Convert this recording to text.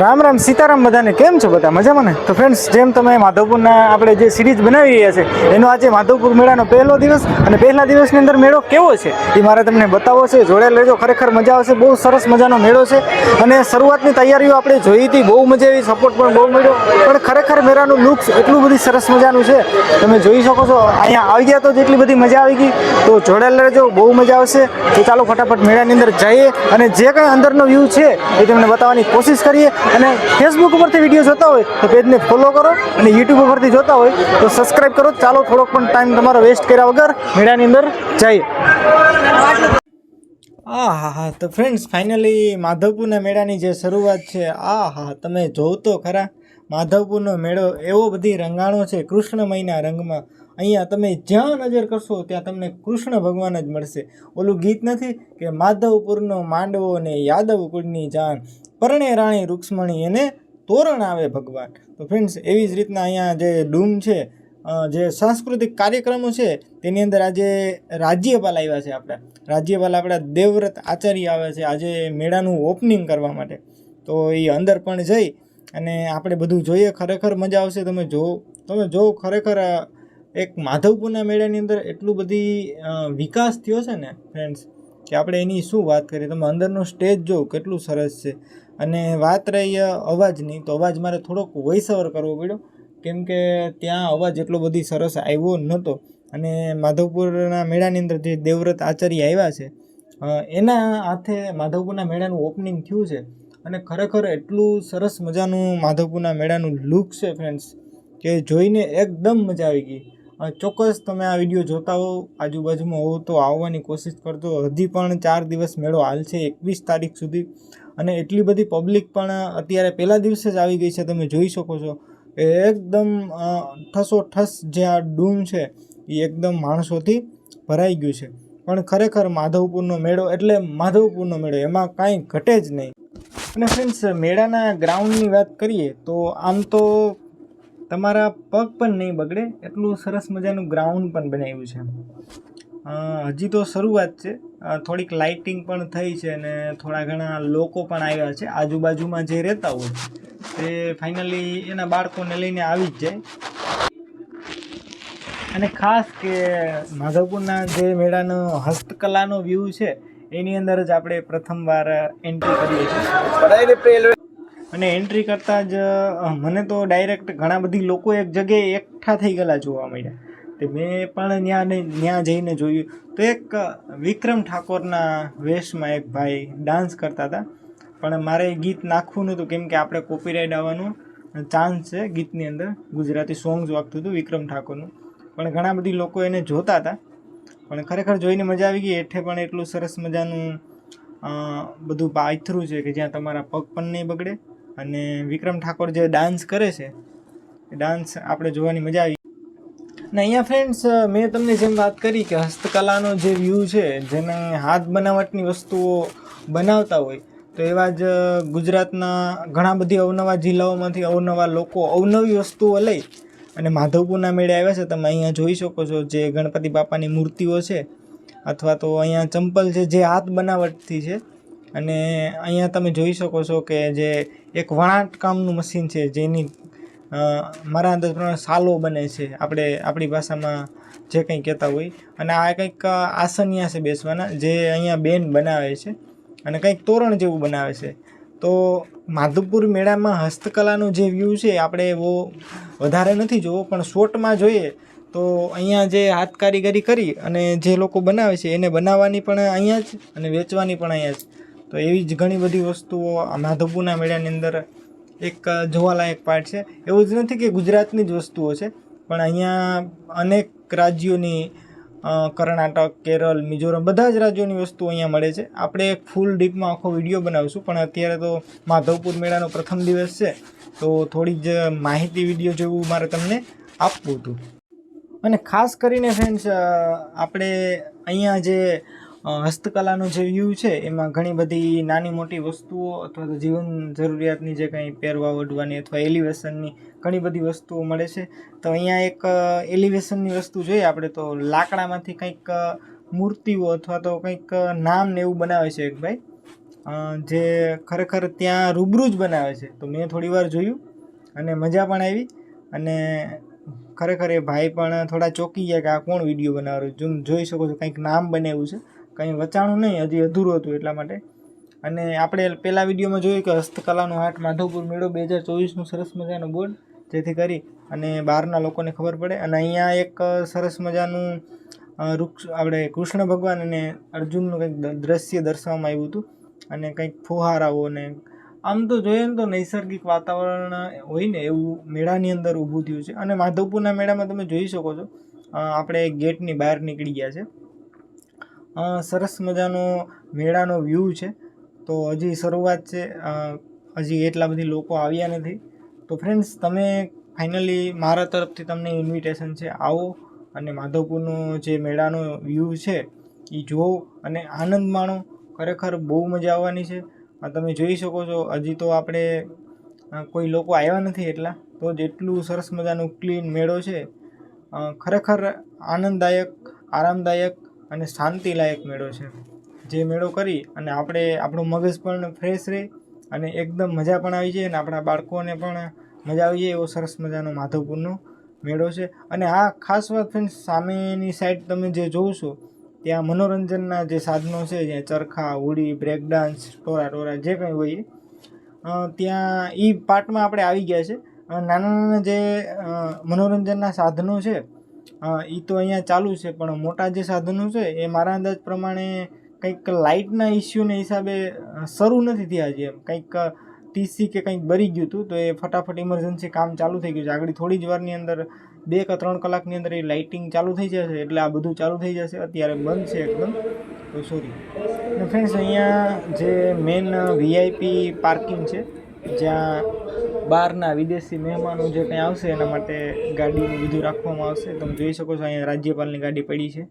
રામ રામ સીતારામ બધાને. કેમ છો બધા? મજામાં ને? તો ફ્રેન્ડ્સ જેમ તમે માધવપુરના આપણે જે સિરીઝ બનાવી રહ્યા છે, એનો આજે માધવપુર મેળાનો પહેલો દિવસ અને પહેલા દિવસની અંદર મેળો કેવો છે, એ મારે તમને બતાવવો છે. જોડે લેજો, ખરેખર મજા આવશે. બહુ સરસ મજાનો મેળો છે અને શરૂઆતની તૈયારીઓ આપણે જોઈ હતી. બહુ મજા આવી સપોર્ટ પણ બહુ મળ્યો. પણ ખરેખર મેળાનું લુક્સ એટલું બધી સરસ મજાનું છે. તમે જોઈ શકો છો, અહીંયા આવી ગયા તો જેટલી બધી મજા આવી ગઈ. તો જોડેલા રહેજો બહુ મજા આવશે. તો ચાલો ફટાફટ મેળાની અંદર જઈએ અને જે કંઈ અંદરનો વ્યૂ છે, એ તમને બતાવવાની કોશિશ કરીએ. અને ફેસબુક ઉપરથી વીડિયો જોતા હોય તો પેજને ફોલો કરો અને યુટ્યુબ ઉપરથી જોતા હોય તો સબસ્ક્રાઈબ કરો. ચાલો થોડોક પણ ટાઈમ તમારો વેસ્ટ કર્યા વગર મેળાની અંદર જઈએ. આ હા હા તો ફ્રેન્ડ્સ ફાઇનલી માધવપુરના મેળાની જે શરૂઆત છે આ હા તમે જોવ તો ખરા. માધવપુરનો મેળો એવો બધી રંગાણો છે, કૃષ્ણ મહિના રંગમાં. અહીંયા તમે જ્યાં નજર કરશો, ત્યાં તમને કૃષ્ણ ભગવાન જ મળશે. ઓલું ગીત નથી કે માધવપુરનો માંડવો ને યાદવ કુળની જાન. પરણે રાણી રૂક્ષ્મણી એને તોરણ આવે ભગવાન. તો ફ્રેન્ડ્સ એવી જ રીતના અહીંયા જે ડૂમ છે જે સાંસ્કૃતિક કાર્યક્રમો છે, તેની અંદર આજે રાજ્યપાલ આવ્યા છે આપણા. રાજ્યપાલ આપણા દેવવ્રત આચાર્ય આવ્યા છે આજે મેળાનું ઓપનિંગ કરવા માટે. તો એ અંદર પણ જઈ અને આપણે બધું જોઈએ. ખરેખર મજા આવશે. તમે જો તમે જો ખરેખર એક માધવપુરના મેળાની અંદર એટલું બધી વિકાસ થયો છે ને ફ્રેન્ડ્સ કે આપણે એની શું વાત કરીએ? તમે અંદરનો સ્ટેજ જો કેટલું સરસ છે. અને વાત રહી અવાજની, તો અવાજ મારે થોડોક વોઇસ ઓવર કરવો પડ્યો. કેમ કે ત્યાં અવાજ એટલો બધી સરસ આવ્યો નહોતો અને માધવપુરના મેળાની અંદર જે દેવવ્રત આચાર્ય આવ્યા છે એના હાથે માધવપુરના મેળાનું ઓપનિંગ થયું છે. અને ખરેખર એટલું સરસ મજાનું માધવપુરના મેળાનું લુક છે ફ્રેન્ડ્સ કે જોઈને એકદમ મજા આવી ગઈ. ચોક્કસ તમે આ વીડિયો જોતા હો, આજુબાજુમાં હોવ તો આવવાની કોશિશ કરજો. હજી પણ ચાર દિવસ મેળો હાલ છે, એકવીસ તારીખ સુધી. અને એટલી બધી પબ્લિક પણ અત્યારે પહેલા દિવસે જ આવી ગઈ છે, તમે જોઈ શકો છો. કે એકદમ ઠસો ઠસોઠસ જે આ ડૂમ છે, એ એકદમ માણસોથી ભરાઈ ગયું છે. પણ ખરેખર માધવપુરનો મેળો એટલે માધવપુરનો મેળો, એમાં કાંઈ ઘટે જ નહીં. અને ફ્રેન્ડ્સ મેળાના ગ્રાઉન્ડની વાત કરીએ તો આમ તો તમારા પગ પણ નહીં બગડે, એટલું સરસ મજાનું ગ્રાઉન્ડ પણ બનાવ્યું છે. હજી તો શરૂઆત છે. થોડીક લાઇટિંગ પણ થઈ છે અને થોડા ઘણા લોકો પણ આવ્યા છે. આજુબાજુમાં જે રહેતા હોય, તે ફાઇનલી એના બાળકોને લઈને આવી જ જાય. અને ખાસ કે માધવપુરના જે મેળાનો હસ્તકલાનો વ્યૂ છે, એની અંદર જ આપણે પ્રથમવાર એન્ટ્રી કરીએ છીએ. અને એન્ટ્રી કરતાં જ મને તો ડાયરેક્ટ ઘણા બધી લોકો એક જગ્યાએ એકઠા થઈ ગયેલા જોવા મળ્યા. તે મેં પણ ત્યાં ત્યાં જઈને જોયું. તો એક વિક્રમ ઠાકોરના વેશમાં એક ભાઈ ડાન્સ કરતા હતા. પણ મારે ગીત નાખવું નહોતું, કેમ કે આપણે કોપીરાઇટ આવવાનો ચાન્સ છે ગીતની અંદર. ગુજરાતી સોંગ્સ વાગતું હતું વિક્રમ ઠાકોરનું. પણ ઘણા બધી લોકો એને જોતા હતા. પણ ખરેખર જોઈને મજા આવી ગઈ. એઠે પણ એટલું સરસ મજાનું બધું પાથરું છે કે જ્યાં તમારા પગ પણ નહીં બગડે. અને વિક્રમ ઠાકોર જે ડાન્સ કરે છે ડાન્સ આપણે જોવાની મજા આવી. અને અહીંયા ફ્રેન્ડ્સ મેં તમને જેમ વાત કરી કે હસ્તકલાનો જે વ્યૂ છે, જેને હાથ બનાવટની વસ્તુઓ બનાવતા હોય, તો એવા જ ગુજરાતના ઘણા બધી અવનવા જિલ્લાઓમાંથી અવનવા લોકો અવનવી વસ્તુઓ લઈ અને માધવપુરના મેળે આવ્યા છે. તમે અહીંયા જોઈ શકો છો જે ગણપતિ બાપાની મૂર્તિઓ છે, અથવા તો અહીંયા ચંપલ છે, જે હાથ બનાવટથી છે અને અહીંયા તમે જોઈ શકો છો કે જે એક વણાટ કામનું મશીન છે, જેની મારા અંદાજ પ્રમાણે સાલો બને છે, આપણે આપણી ભાષામાં જે કંઈ કહેતા હોય. અને આ કંઈક આસનિયા છે બેસવાના, જે અહીંયા બેન બનાવે છે અને કંઈક તોરણ જેવું બનાવે છે. તો માધવપુર મેળામાં હસ્તકલાનો જે વ્યૂ છે, આપણે એવો વધારે નથી જોવો, પણ શોર્ટમાં જોઈએ તો અહીંયા જે હાથ કારીગરી કરી અને જે લોકો બનાવે છે, એને બનાવવાની પણ અહીંયા જ અને વેચવાની પણ અહીંયા જ. તો એવી જ ઘણી બધી વસ્તુઓ માધવપુરના મેળાની અંદર એક જોવાલાયક પાર્ટ છે. એવું જ નથી કે ગુજરાતની જ વસ્તુઓ છે, પણ અહીંયા અનેક રાજ્યોની કર્ણાટક, કેરળ, મિઝોરમ બધા જ રાજ્યોની વસ્તુઓ અહીંયા મળે છે. આપણે એક ફૂલ ડીપમાં આખો વીડિયો બનાવીશું, પણ અત્યારે તો માધવપુર મેળાનો પ્રથમ દિવસ છે. તો થોડી જ માહિતી વીડિયો જેવું મારે તમને આપવું હતું. અને ખાસ કરીને ફ્રેન્ડ્સ આપણે અહીંયા જે હસ્તકલાનો જે વ્યૂ છે, એમાં ઘણી બધી નાની મોટી વસ્તુઓ અથવા તો જીવન જરૂરિયાતની જે કંઈ પહેરવા, ઓઢવાની અથવા એલિવેશનની ઘણી બધી વસ્તુઓ મળે છે. તો અહીંયા એક એલિવેશનની વસ્તુ જોઈએ આપણે તો લાકડામાંથી કંઈક મૂર્તિઓ અથવા તો કંઈક નામ ને એવું બનાવે છે એક ભાઈ. જે ખરેખર ત્યાં રૂબરૂ જ બનાવે છે. તો મેં થોડી વાર જોયું અને મજા પણ આવી અને ખરેખર એ ભાઈ પણ થોડા ચોંકી ગયા કે આ કોણ વીડિયો બનાવ્યો જેમ જોઈ શકો છો કંઈક નામ બનાવ્યું છે. કંઈ વચાણું નહીં, હજી અધૂરું હતું એટલા માટે. અને આપણે પહેલા વિડીયોમાં જોયું કે હસ્તકલાનો હાટ માધવપુર મેળો બે હજાર ચોવીસનું સરસ મજાનો બોર્ડ, જેથી કરી અને બહારના લોકોને ખબર પડે. અને અહીંયા એક સરસ મજાનું વૃક્ષ, આપણે કૃષ્ણ ભગવાન અને અર્જુનનું કંઈક દ્રશ્ય દર્શાવવામાં આવ્યું હતું. અને કંઈક ફુહારાઓ ને આમ તો જોઈએ ને તો નૈસર્ગિક વાતાવરણ હોય ને એવું મેળાની અંદર ઊભું થયું છે. અને માધવપુરના મેળામાં તમે જોઈ શકો છો આપણે ગેટની બહાર નીકળી ગયા છે. સરસ મજાનો મેળાનો વ્યૂ છે. તો હજી શરૂઆત છે. હજી એટલા બધી લોકો આવ્યા નથી. તો ફ્રેન્ડ્સ તમે ફાઇનલી મારા તરફથી તમને ઇન્વિટેશન છે. આવો અને માધવપુરનો જે મેળાનો વ્યૂ છે, એ જુઓ અને આનંદ માણો. ખરેખર બહુ મજા આવવાની છે. તમે જોઈ શકો છો, હજી તો આપણે કોઈ લોકો આવ્યા નથી એટલા. તો જેટલું સરસ મજાનું ક્લીન મેળો છે ખરેખર આનંદદાયક, આરામદાયક અને શાંતિલાયક મેળો છે. જે મેળો કરી અને આપણે, આપણું મગજ પણ ફ્રેશ રહે અને એકદમ મજા પણ આવી જાય અને આપણા બાળકોને પણ મજા આવી જાય એવો સરસ મજાનો માધવપુરનો મેળો છે. અને આ ખાસ વાત ફ્રેન્ડ સામેની સાઈડ તમે જે જોશો ત્યાં મનોરંજનના જે સાધનો છે જ્યાં ચરખા હોડી બ્રેક ડાન્સ ટોરા ટોરા, જે કંઈ હોય ત્યાં એ પાર્ટમાં આપણે આવી ગયા છે. નાના નાના જે મનોરંજનના સાધનો છે એ તો અહીંયા ચાલુ છે, પણ મોટા જે સાધનો છે, એ મારા અંદાજ પ્રમાણે કંઈક લાઇટના ઇસ્યુને હિસાબે શરૂ નથી થયા છે એમ. કંઈક ટીસી કે કંઈક બરી ગયું હતું, તો એ ફટાફટ ઇમરજન્સી કામ ચાલુ થઈ ગયું છે. આગળ થોડી જ વારની અંદર, બે કે ત્રણ કલાકની અંદર એ લાઇટિંગ ચાલુ થઈ જશે, એટલે આ બધું ચાલુ થઈ જશે. અત્યારે બંધ છે એકદમ. તો સોરી ફ્રેન્ડ્સ અહીંયા જે મેન વીઆઈપી પાર્કિંગ છે, જ્યાં બહારના વિદેશી મહેમાનો જે કંઈ આવશે એના માટે ગાડીનું બધું રાખવામાં આવશે. તમે જોઈ શકો છો અહીંયા રાજ્યપાલની ગાડી પડી છે.